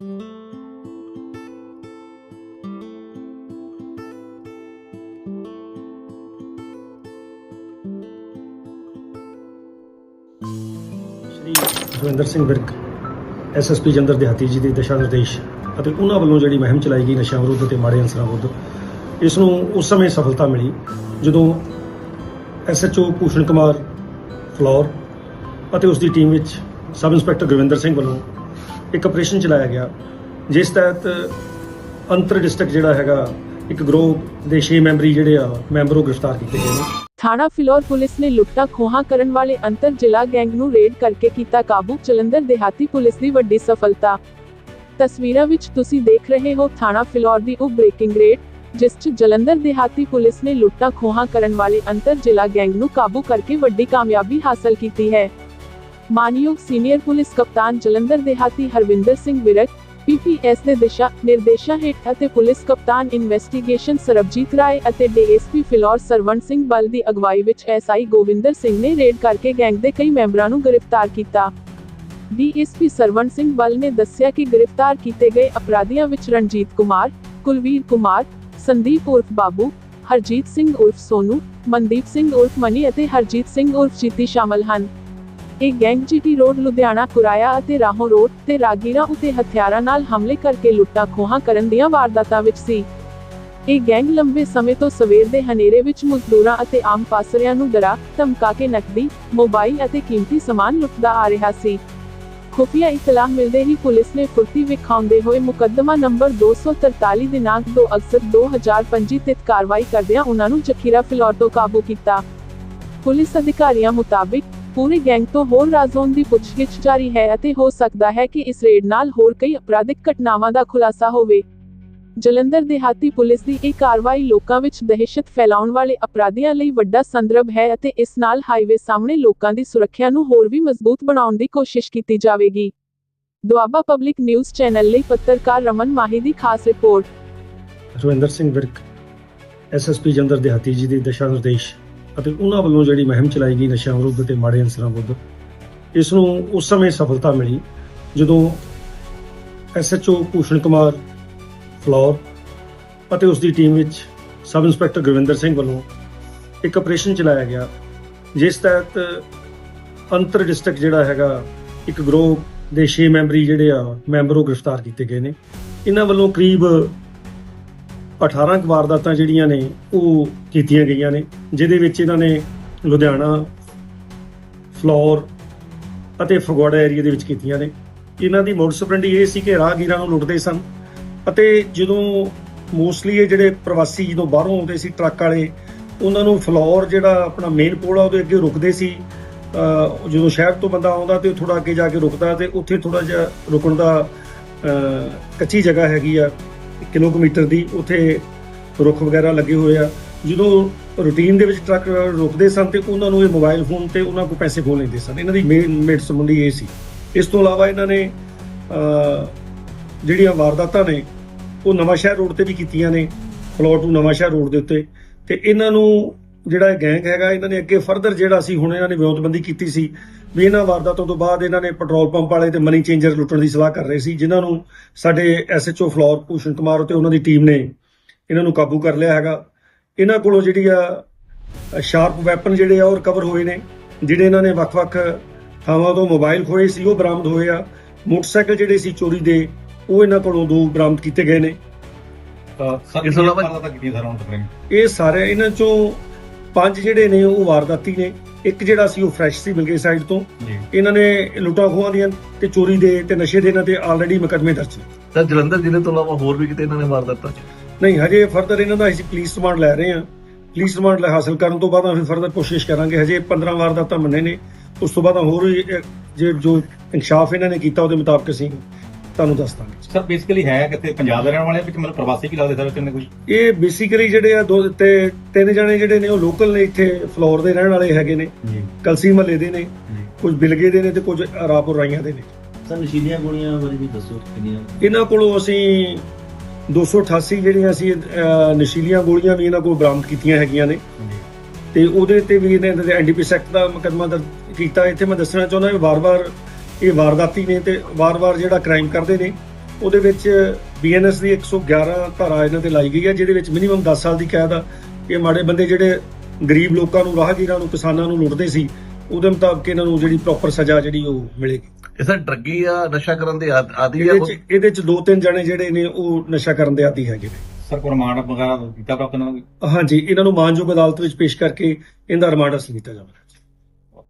ਸ਼੍ਰੀ Joginder Singh Virk SSP ਜੰਦਰ ਦਿਹਾਤੀ ਜੀ ਦੇ ਦਿਸ਼ਾ ਨਿਰਦੇਸ਼ ਅਤੇ ਉਹਨਾਂ ਵੱਲੋਂ ਜਿਹੜੀ ਮੁਹਿੰਮ ਚਲਾਈ ਗਈ ਨਸ਼ਾ ਵਿਰੁੱਧ ਤੇ ਮਾੜੇ ਅਨਸਰਾਂ ਵਿਰੁੱਧ, ਇਸ ਨੂੰ ਉਸ ਸਮੇਂ ਸਫਲਤਾ ਮਿਲੀ ਜਦੋਂ ਐਸਐਚਓ ਭੂਸ਼ਣ ਕੁਮਾਰ ਫਲੋਰ ਅਤੇ ਉਸ ਦੀ ਟੀਮ ਵਿੱਚ ਸਬ ਇੰਸਪੈਕਟਰ ਗੁਰਵਿੰਦਰ ਸਿੰਘ ਵੱਲੋਂ ਇੱਕ ਆਪਰੇਸ਼ਨ ਚਲਾਇਆ ਗਿਆ, ਜਿਸ ਤਹਿਤ ਅੰਤਰ ਡਿਸਟ੍ਰਿਕਟ ਜਿਹੜਾ ਹੈਗਾ, ਇੱਕ ਗਰੋਹ ਦੇ 6 ਮੈਂਬਰੀ ਜਿਹੜੇ ਆ, ਮੈਂਬਰੋਂ ਗ੍ਰਿਫਤਾਰ ਕੀਤੇ ਗਏ ਨੇ। ਥਾਣਾ ਫਿਲੌਰ ਪੁਲਿਸ ਨੇ ਲੁੱਟਾਂ ਖੋਹਾਂ ਕਰਨ ਵਾਲੇ ਅੰਤਰ ਜ਼ਿਲ੍ਹਾ ਗੈਂਗ ਨੂੰ ਰੇਡ ਕਰਕੇ ਕੀਤਾ ਕਾਬੂ, ਜਲੰਧਰ ਦਿਹਾਤੀ ਪੁਲਿਸ ਦੀ ਵੱਡੀ ਸਫਲਤਾ। ਤਸਵੀਰਾਂ ਵਿੱਚ ਤੁਸੀਂ ਦੇਖ ਰਹੇ ਹੋ ਥਾਣਾ ਫਿਲੌਰ ਦੀ ਉਹ ਬ੍ਰੇਕਿੰਗ ਰੇਡ, ਜਿਸ 'ਚ ਜਲੰਧਰ ਦਿਹਾਤੀ ਪੁਲਿਸ ਨੇ ਲੁੱਟਾਂ ਖੋਹਾਂ ਕਰਨ ਵਾਲੇ ਅੰਤਰ ਜ਼ਿਲ੍ਹਾ ਗੈਂਗ ਨੂੰ ਕਾਬੂ ਕਰਕੇ ਵੱਡੀ ਕਾਮਯਾਬੀ ਹਾਸਲ ਕੀਤੀ ਹੈ। ਮਾਨਯੋਗ ਸੀਨੀਅਰ ਪੁਲਿਸ ਕਪਤਾਨ ਜਲੰਧਰ ਦਿਹਾਤੀ ਹਰਵਿੰਦਰ ਸਿੰਘ ਵਿਰਕ ਪੀਪੀਐਸ ਦੇ ਦਿਸ਼ਾ ਨਿਰਦੇਸ਼ਾਂ ਹੇਠ ਅਤੇ ਪੁਲਿਸ ਕਪਤਾਨ ਇਨਵੈਸਟੀਗੇਸ਼ਨ ਸਰਬਜੀਤ ਰਾਏ ਅਤੇ ਡੀਐਸਪੀ ਫਿਲੌਰ ਸਰਵਣ ਸਿੰਘ ਬਲ ਦੀ ਅਗਵਾਈ ਵਿੱਚ ਐਸਆਈ ਗੋਵਿੰਦਰ ਸਿੰਘ ਨੇ ਰੇਡ ਕਰਕੇ ਗੈਂਗ ਦੇ ਕਈ ਮੈਂਬਰਾਂ ਨੂੰ ਗ੍ਰਿਫਤਾਰ ਕੀਤਾ। ਡੀਐਸਪੀ ਸਰਵਣ ਸਿੰਘ ਬਲ ਨੇ ਦੱਸਿਆ ਕਿ ਗ੍ਰਿਫਤਾਰ ਕੀਤੇ ਗਏ ਅਪਰਾਧੀਆਂ ਵਿੱਚ ਰਣਜੀਤ ਕੁਮਾਰ, ਕੁਲਵੀਰ ਕੁਮਾਰ, ਸੰਦੀਪ ਉਰਫ ਬਾਬੂ, ਹਰਜੀਤ ਸਿੰਘ ਉਰਫ ਸੋਨੂ, ਮਨਦੀਪ ਸਿੰਘ ਉਰਫ ਮਨੀ ਅਤੇ ਹਰਜੀਤ ਸਿੰਘ ਉਰਫ ਜੀਤੀ ਸ਼ਾਮਲ ਹਨ। ਇਹ gang GT road Ludhiana Kuraya ਅਤੇ ਰਾਹੋਂ ਰੋਡ ਤੇ ਰਾਗੀਰਾ ਉਤੇ ਹਥਿਆਰਾਂ ਨਾਲ ਹਮਲੇ ਕਰਕੇ ਲੁੱਟਾਂ ਖੋਹਾਂ ਕਰਨ ਦੀਆਂ ਵਾਰਦਾਤਾਂ ਵਿੱਚ ਸੀ। ਇਹ ਗੈਂਗ ਲੰਬੇ ਸਮੇਂ ਤੋਂ ਸਵੇਰ ਦੇ ਹਨੇਰੇ ਵਿੱਚ ਮਜ਼ਦੂਰਾਂ ਅਤੇ ਆਮ ਪਾਸਰਿਆਂ ਨੂੰ ਡਰਾ, ਧਮਕਾ ਕੇ ਨਕਦੀ, ਮੋਬਾਈਲ ਅਤੇ ਕੀਮਤੀ ਸਮਾਨ ਲੁੱਟਦਾ ਆ ਰਿਹਾ ਸੀ। ਖੁਫੀਆ ਇਤਲਾਹ ਮਿਲਦੇ ਹੀ ਪੁਲਿਸ ਨੇ ਫੁਰਤੀ ਵਿਖਾਉਂਦੇ ਹੋਏ ਮੁਕੱਦਮਾ ਨੰਬਰ 243 ਦਿਨਾਂਕ 2 ਅਗਸਤ 2025 ਤੇ ਕਾਰਵਾਈ ਕਰਦਿਆਂ ਉਹਨਾਂ ਨੂੰ ਜ਼ਖੀਰਾ ਫਿਲੌਰ ਤੋਂ ਕਾਬੂ ਕੀਤਾ। ਪੁਲਿਸ ਅਧਿਕਾਰੀਆਂ ਮੁਤਾਬਿਕ ਪੂਰੇ ਗੈਂਗ ਤੋਂ ਹੋਰ ਰਾਜ਼ੋਨ ਦੀ ਪੁੱਛਗਿੱਛ ਜਾਰੀ ਹੈ ਅਤੇ ਹੋ ਸਕਦਾ ਹੈ ਕਿ ਇਸ ਰੇਡ ਨਾਲ ਹੋਰ ਕਈ ਅਪਰਾਧਿਕ ਘਟਨਾਵਾਂ ਦਾ ਖੁਲਾਸਾ ਹੋਵੇ। ਜਲੰਧਰ ਦਿਹਾਤੀ ਪੁਲਿਸ ਦੀ ਇਹ ਕਾਰਵਾਈ ਲੋਕਾਂ ਵਿੱਚ ਦਹਿਸ਼ਤ ਫੈਲਾਉਣ ਵਾਲੇ ਅਪਰਾਧੀਆਂ ਲਈ ਵੱਡਾ ਸੰਦਰਭ ਹੈ ਅਤੇ ਇਸ ਨਾਲ ਹਾਈਵੇ ਸਾਹਮਣੇ ਲੋਕਾਂ ਦੀ ਸੁਰੱਖਿਆ ਨੂੰ ਹੋਰ ਵੀ ਮਜ਼ਬੂਤ ਬਣਾਉਣ ਦੀ ਕੋਸ਼ਿਸ਼ ਕੀਤੀ ਜਾਵੇਗੀ। ਦੁਆਬਾ ਪਬਲਿਕ ਨਿਊਜ਼ ਚੈਨਲ ਲਈ ਪੱਤਰਕਾਰ ਰਮਨ ਮਾਹੀ ਦੀ ਖਾਸ ਰਿਪੋਰਟ। ਰਵਿੰਦਰ ਸਿੰਘ ਵਿਰਕ ਐਸਐਸਪੀ ਜੰਦਰ ਦਿਹਾਤੀ ਜੀ ਦੇ ਦਿਸ਼ਾ ਨਿਰਦੇਸ਼। ਅਤੇ ਉਹਨਾਂ ਵੱਲੋਂ ਜਿਹੜੀ ਮੁਹਿੰਮ ਚਲਾਈ ਗਈ ਨਸ਼ਿਆਂ ਵਿਰੁੱਧ ਤੇ ਮਾੜੇ ਅਨਸਰਾਂ ਵਿਰੁੱਧ, ਇਸ ਨੂੰ ਉਸ ਸਮੇਂ ਸਫਲਤਾ ਮਿਲੀ ਜਦੋਂ ਐਸਐਚਓ ਭੂਸ਼ਣ ਕੁਮਾਰ ਫਲੋਰ ਅਤੇ ਉਸ ਦੀ ਟੀਮ ਵਿੱਚ ਸਬ ਇੰਸਪੈਕਟਰ ਗੁਰਵਿੰਦਰ ਸਿੰਘ ਵੱਲੋਂ ਇੱਕ ਆਪਰੇਸ਼ਨ ਚਲਾਇਆ ਗਿਆ, ਜਿਸ ਤਹਿਤ ਅੰਤਰ ਡਿਸਟ੍ਰਿਕਟ ਜਿਹੜਾ ਹੈਗਾ, ਇੱਕ ਗਰੋਹ ਦੇ 6 ਮੈਂਬਰੀ ਜਿਹੜੇ ਆ, ਮੈਂਬਰੋਂ ਗ੍ਰਿਫਤਾਰ ਕੀਤੇ ਗਏ ਨੇ। ਇਹਨਾਂ ਵੱਲੋਂ ਕਰੀਬ 18 ਕੁ ਵਾਰਦਾਤਾਂ ਜਿਹੜੀਆਂ ਨੇ, ਉਹ ਕੀਤੀਆਂ ਗਈਆਂ ਨੇ। ਜਿਹਦੇ ਵਿੱਚ ਇਹਨਾਂ ਨੇ ਲੁਧਿਆਣਾ, ਫਲੋਰ ਅਤੇ ਫਗਵਾੜਾ ਏਰੀਆ ਦੇ ਵਿੱਚ ਕੀਤੀਆਂ ਨੇ। ਇਹਨਾਂ ਦੀ ਮੋਡਸ ਆਪਰੈਂਡੀ ਇਹ ਸੀ ਕਿ ਰਾਹਗੀਰਾਂ ਨੂੰ ਲੁੱਟਦੇ ਸਨ ਅਤੇ ਜਦੋਂ ਮੋਸਟਲੀ ਇਹ ਜਿਹੜੇ ਪ੍ਰਵਾਸੀ ਜਦੋਂ ਬਾਹਰੋਂ ਆਉਂਦੇ ਸੀ ਟਰੱਕ ਵਾਲੇ, ਉਹਨਾਂ ਨੂੰ ਫਲੋਰ ਜਿਹੜਾ ਆਪਣਾ ਮੇਨ ਪੋਲ ਆ, ਉਹਦੇ ਅੱਗੇ ਰੁਕਦੇ ਸੀ। ਜਦੋਂ ਸ਼ਹਿਰ ਤੋਂ ਬੰਦਾ ਆਉਂਦਾ ਤੇ ਥੋੜਾ ਅੱਗੇ ਜਾ ਕੇ ਰੁਕਦਾ ਤੇ ਉੱਥੇ ਥੋੜਾ ਜਿਹਾ ਰੁਕਣ ਦਾ ਕੱਚੀ ਜਗ੍ਹਾ ਹੈਗੀ ਆ, ਕਿਲੋਮੀਟਰ ਦੀ, ਉੱਥੇ ਰੁੱਖ ਵਗੈਰਾ ਲੱਗੇ ਹੋਏ ਆ। ਜਦੋਂ ਰੂਟੀਨ ਦੇ ਵਿੱਚ ਟਰੱਕ ਰੁਕਦੇ ਸਨ ਤੇ ਉਹਨਾਂ ਨੂੰ ਇਹ ਮੋਬਾਈਲ ਫੋਨ ਤੇ ਉਹਨਾਂ ਕੋਲ ਪੈਸੇ ਖੋਹ ਲੈਂਦੇ ਸਨ। ਇਹਨਾਂ ਦੀ ਮੇਨ ਮੇਡ ਸੰਬੰਧੀ ਇਹ ਸੀ। ਇਸ ਤੋਂ ਇਲਾਵਾ ਇਹਨਾਂ ਨੇ ਜਿਹੜੀਆਂ ਵਾਰਦਾਤਾਂ ਨੇ, ਉਹ ਨਵਾਂ ਸ਼ਹਿਰ ਰੋਡ ਤੇ ਵੀ ਕੀਤੀਆਂ ਨੇ ਫਲੋਰ ਟੂ ਨਵਾਂ ਸ਼ਹਿਰ ਰੋਡ ਦੇ ਉੱਤੇ। ਤੇ ਇਹਨਾਂ ਨੂੰ ਜਿਹੜਾ ਇਹ ਗੈਂਗ ਹੈਗਾ, ਇਹਨਾਂ ਨੇ ਅੱਗੇ ਫਰਦਰ ਜਿਹੜਾ ਸੀ, ਹੁਣ ਇਹਨਾਂ ਨੇ ਵਿਉਂਤਬੰਦੀ ਕੀਤੀ ਸੀ ਵੀ ਇਹਨਾਂ ਵਾਰਦਾਤਾਂ ਤੋਂ ਬਾਅਦ ਇਹਨਾਂ ਨੇ ਪੈਟਰੋਲ ਪੰਪ ਵਾਲੇ ਤੇ ਮਨੀ ਚੇਂਜਰ ਲੁੱਟਣ ਦੀ ਸਲਾਹ ਕਰ ਰਹੇ ਸੀ, ਜਿਨ੍ਹਾਂ ਨੂੰ ਸਾਡੇ ਐਸਐਚਓ ਫਲੋਰ ਭੂਸ਼ਣ ਕੁਮਾਰ ਤੇ ਉਹਨਾਂ ਦੀ ਟੀਮ ਨੇ ਇਹਨਾਂ ਨੂੰ ਕਾਬੂ ਕਰ ਲਿਆ ਹੈਗਾ। ਇਹਨਾਂ ਕੋਲੋਂ ਜਿਹੜੀ ਆ ਸ਼ਾਰਪ ਵੈਪਨ ਜਿਹੜੇ ਆ ਉਹ ਰਿਕਵਰ ਹੋਏ ਨੇ ਜਿਹੜੇ ਇਹਨਾਂ ਨੇ ਵੱਖ-ਵੱਖ ਥਾਵਾਂ ਤੋਂ ਮੋਬਾਈਲ ਖੋਏ ਸੀ ਉਹ ਬਰਾਮਦ ਹੋਏ ਆ। ਮੋਟਰਸਾਈਕਲ ਜਿਹੜੇ ਸੀ ਚੋਰੀ ਦੇ ਉਹ ਇਹਨਾਂ ਕੋਲੋਂ ਦੋ ਬਰਾਮਦ ਕੀਤੇ ਗਏ ਨੇ। ਇਸ ਤੋਂ ਇਲਾਵਾ ਇਹ ਸਾਰੇ ਇਹਨਾਂ ਚੋਂ ਪੰਜ ਜਿਹੜੇ ਨੇ ਉਹ ਵਾਰਦਾਤੀ ਨੇ। ਇੱਕ ਜਿਹੜਾ ਸੀ ਉਹ ਫਰੈਸ਼ ਸੀ ਬਿਲਗੇ ਸਾਈਡ ਤੋਂ। ਇਹਨਾਂ ਨੇ ਲੁੱਟਾਂ ਖੋਹਾਂ ਦੀਆਂ ਤੇ ਚੋਰੀ ਦੇ ਤੇ ਨਸ਼ੇ ਦੇ ਇਹਨਾਂ ਤੇ ਆਲਰੇਡੀ ਮੁਕੱਦਮੇ ਦਰਜ ਨੇ। ਸਰ ਜਲੰਧਰ ਜ਼ਿਲ੍ਹੇ ਤੋਂ ਇਲਾਵਾ ਹੋਰ ਵੀ ਕਿਤੇ ਇਹਨਾਂ ਨੇ ਵਾਰਦਾਤਾਂ ਨਹੀਂ ਹਜੇ ਫਰਦਰ ਇਹਨਾਂ ਦਾ ਅਸੀਂ ਪੁਲਿਸ ਰਿਮਾਂਡ ਲੈ ਰਹੇ ਹਾਂ। ਪੁਲਿਸ ਰਿਮਾਂਡ ਲੈ ਹਾਸਲ ਕਰਨ ਤੋਂ ਬਾਅਦ ਅਸੀਂ ਫਰਦਰ ਕੋਸ਼ਿਸ਼ ਕਰਾਂਗੇ। ਹਜੇ 15 ਵਾਰ ਦਾ ਤਾਂ ਮੰਨੇ ਨੇ। ਉਸ ਤੋਂ ਬਾਅਦ ਹੋਰ ਜੇ ਜੋ ਇਨਸ਼ਾਫ ਇਹਨਾਂ ਨੇ ਕੀਤਾ ਉਹਦੇ ਮੁਤਾਬਕ ਅਸੀਂ ਤੁਹਾਨੂੰ ਦੱਸ ਦਾਂਗੇ। ਸਰ ਬੇਸਿਕਲੀ ਹੈ ਕਿਤੇ ਪੰਜਾਬ ਦੇ ਰਹਿਣ ਵਾਲੇ ਵਿੱਚ? ਮਤਲਬ ਪ੍ਰਵਾਸੀ ਵੀ ਲੱਗਦੇ ਸਰ ਕਿੰਨੇ ਕੋਈ ਇਹ ਬੇਸਿਕਲੀ ਜਿਹੜੇ ਆ ਦੋ ਤੇ ਤਿੰਨ ਜਣੇ ਜਿਹੜੇ ਨੇ ਉਹ ਲੋਕਲ ਨੇ ਇੱਥੇ ਫਲੋਰ ਦੇ ਰਹਿਣ ਵਾਲੇ ਹੈਗੇ ਨੇ। ਕਲਸੀ ਮਹੱਲੇ ਦੇ ਨੇ। ਕੁਝ ਬਿਲਗੇ ਦੇ ਨੇ ਤੇ ਕੁਝ ਰਾਪੁਰ ਰਾਈਆਂ ਦੇ ਨੇ। ਸਰ ਨਸ਼ੀਲੀਆਂ ਗੋਲੀਆਂ ਬਾਰੇ ਵੀ ਦੱਸੋ ਕਿੰਨੀਆਂ? ਇਹਨਾਂ ਕੋਲੋਂ ਅਸੀਂ 288 ਜਿਹੜੀਆਂ ਸੀ ਅਹ, ਨਸ਼ੀਲੀਆਂ ਗੋਲੀਆਂ ਵੀ ਇਹਨਾਂ ਕੋਲ ਬਰਾਮਦ ਕੀਤੀਆਂ ਹੈਗੀਆਂ ਨੇ। ਜੀ ਤੇ ਉਹਦੇ ਤੇ ਵੀ ਇਹਨਾਂ ਦੇ ਐਨਡੀਪੀ ਸੈਕਟ ਦਾ ਮੁਕੱਦਮਾ ਦਰਜ ਕੀਤਾ। ਇੱਥੇ ਮੈਂ ਦੱਸਣਾ ਚਾਹੁੰਦਾ ਵੀ ਵਾਰ-ਵਾਰ ਇਹ ਵਾਰਦਾਤੀ ਨੇ ਤੇ ਵਾਰ-ਵਾਰ ਜਿਹੜਾ ਕ੍ਰਾਈਮ ਕਰਦੇ ਨੇ ਉਹਦੇ ਵਿੱਚ ਬੀਐਨਐਸ ਦੀ 111 ਧਾਰਾ ਇਹਨਾਂ ਤੇ ਲਾਈ ਗਈ ਹੈ ਜਿਹਦੇ ਵਿੱਚ ਮਿਨੀਮਮ 10 ਸਾਲ ਦੀ ਕੈਦ ਆ। ਇਹ ਮਾੜੇ ਬੰਦੇ ਜਿਹੜੇ ਗਰੀਬ ਲੋਕਾਂ ਨੂੰ ਰਾਹਗੀਰਾਂ ਨੂੰ ਕਿਸਾਨਾਂ ਨੂੰ ਲੁੱਟਦੇ ਸੀ ਉਹਦੇ ਮੁਤਾਬਕ ਇਹਨਾਂ ਨੂੰ ਜਿਹੜੀ ਪ੍ਰੋਪਰ ਸਜ਼ਾ ਜਿਹੜੀ ਉਹ ਮਿਲੇਗੀ। ਇਹ ਸਰ ਡਰੱਗੀ ਆ ਨਸ਼ਾ ਕਰਨ ਦੇ ਆਦ- ਆਦੀ ਆ ਇਹਦੇ ਚ ਇਹਦੇ ਚ ਦੋ ਤਿੰਨ ਜਣੇ ਜਿਹੜੇ ਨੇ ਉਹ ਨਸ਼ਾ ਕਰਨ ਦੇ ਆਦੀ ਹੈਗੇ ਨੇ। ਸਰ ਰਿਮਾਂਡ ਵਗੈਰਾ ਕੀਤਾ ਪ੍ਰਾਪਤ ਇਹਨਾਂ ਨੂੰ ਹਾਂਜੀ ਇਹਨਾਂ ਨੂੰ ਮਾਨਯੋਗ ਅਦਾਲਤ ਵਿੱਚ ਪੇਸ਼ ਕਰਕੇ ਇਹਦਾ ਰਿਮਾਂਡ ਹਾਸਲ ਕੀਤਾ ਜਾਵੇਗਾ।